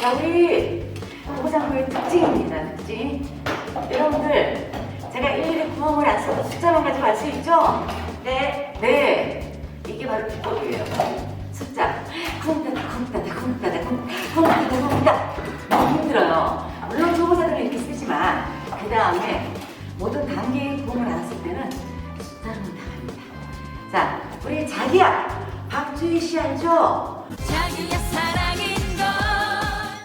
자, 우리 보고장부의 특징입니다, 특징. 여러분들, 제가 일일이 구멍을 안 써도 숫자만 가지고 알 수 있죠? 네. 네. 이게 바로 비법이에요. 숫자. 쿵따다, 쿵따다, 쿵따다, 쿵, 쿵따다, 쿵따다. 너무 힘들어요. 물론 초보자들은 이렇게 쓰지만, 그 다음에 모든 단계의 구멍을 안쓸 때는 숫자로만 나갑니다. 자, 우리 자기야, 박주희 씨 알죠? 자기야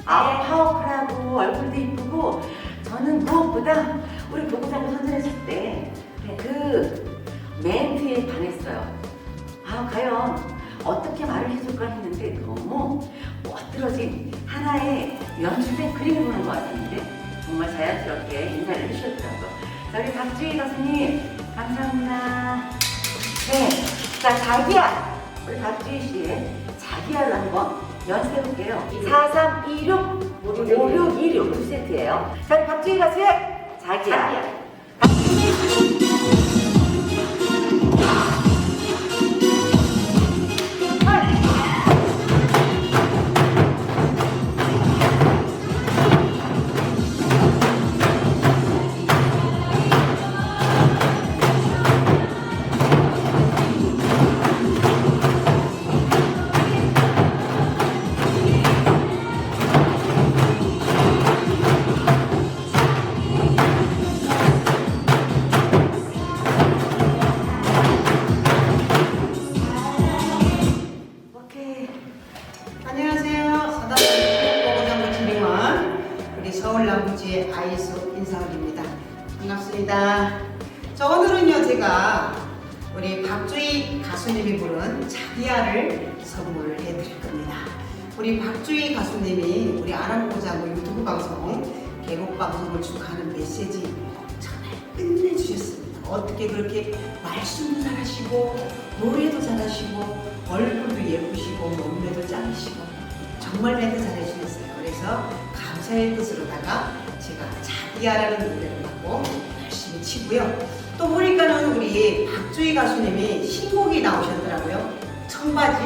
아, 파워풀하고 얼굴도 이쁘고 저는 무엇보다 우리 보고장을 선전했을 때 그 멘트에 반했어요. 아, 과연 어떻게 말을 해줄까 했는데 너무 멋들어진 하나의 연출된 그림을 보는 것 같았는데 정말 자연스럽게 인사를 해주셨더라고요. 자, 우리 박주희 가수님 감사합니다. 네, 자 자기야 우리 박주희 씨의 자기야를 한번 연습해볼게요. 4, 3, 2, 6, 5, 6, 2, 6 2세트예요. 자, 우리 박주희 가수의 자기야. 오케이. 반갑습니다. 저 오늘은요 제가 우리 박주희 가수님이 부른 자기야를 선물을 해드릴 겁니다. 우리 박주희 가수님이 우리 아랑보장부 유튜브 방송 개국 방송을 축하하는 메시지 정말 끝내주셨습니다. 어떻게 그렇게 말씀도 잘하시고 노래도 잘하시고 얼굴도 예쁘시고 몸매도 짱이시고 정말 멘트 잘해주셨어요. 그래서 감사의 뜻으로다가 제가 자기야라는 노래를 갖고 치고요. 또 보니까는 우리 박주희 가수님이 신곡이 나오셨더라고요. 청바지.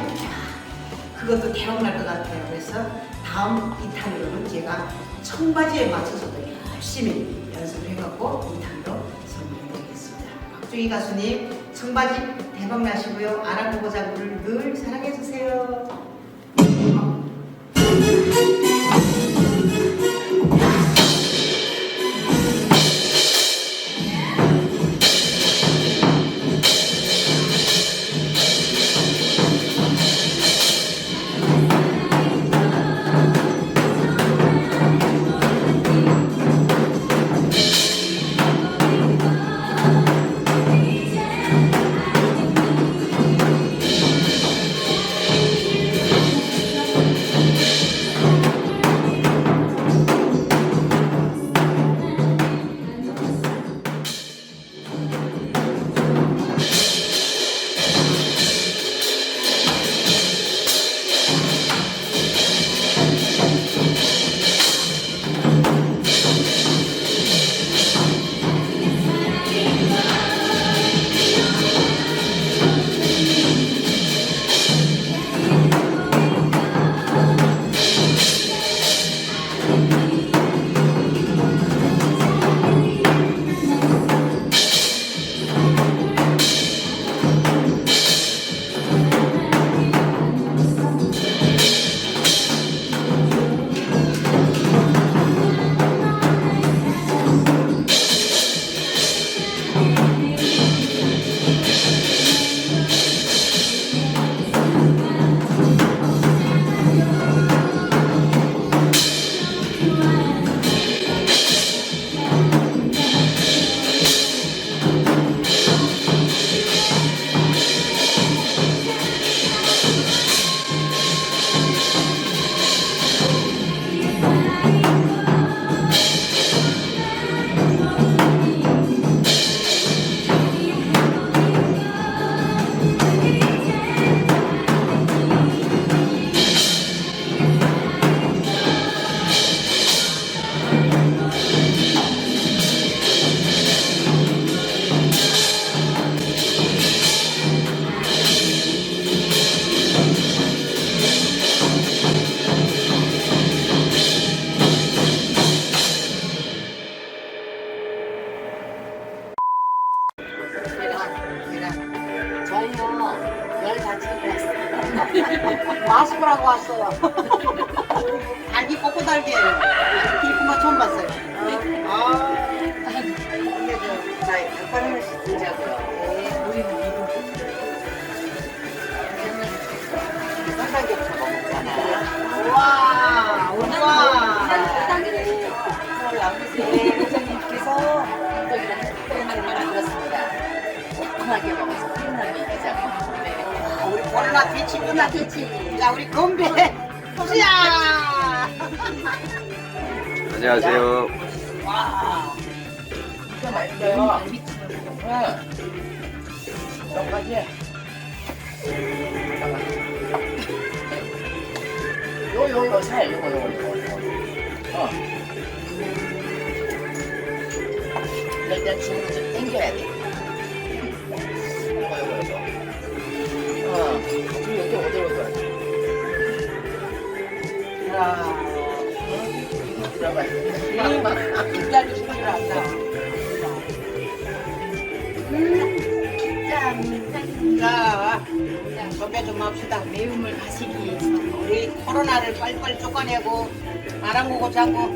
그것도 대박날 것 같아요. 그래서 다음 2탄으로는 제가 청바지에 맞춰서도 열심히 연습을 해갖고 2탄으로 선물해드리겠습니다. 박주희 가수님 청바지 대박 나시고요. 아랑보고 장구를 늘 사랑해주세요. 저희요 열 다치기 했어요. 마스크라고 왔어요. 달기 꽂고 달기예요. 거 처음 봤어요. 아, 근데 저, 나 약간 하나씩 드자고요. 쌍쌍겹쳐 먹었잖아. 우와, 우와. 회장님께서 또 이런 특별한 걸 만들었습니다. 시원하게 먹어서 피곤함이 되자고. 네. 우리 보라 대치구나 대치. 자, 우리 건배. 시야. 안녕하세요. 와. 진짜 맛있어요. 응. 여기까지. 요, 요, 요, 살, 요거, 요거, 요거. 요거. 어. 일단 지금 좀 당겨야 돼. 입자리 소리를 안 나. 자, 건배 좀 합시다. 매움을 가시기. 우리 코로나를 빨리빨리 쫓아내고 아랑곳 잡고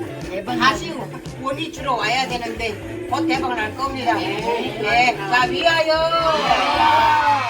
다시 원위치로 와야 되는데 곧 대박 날 겁니다. 네. 자, 위하여!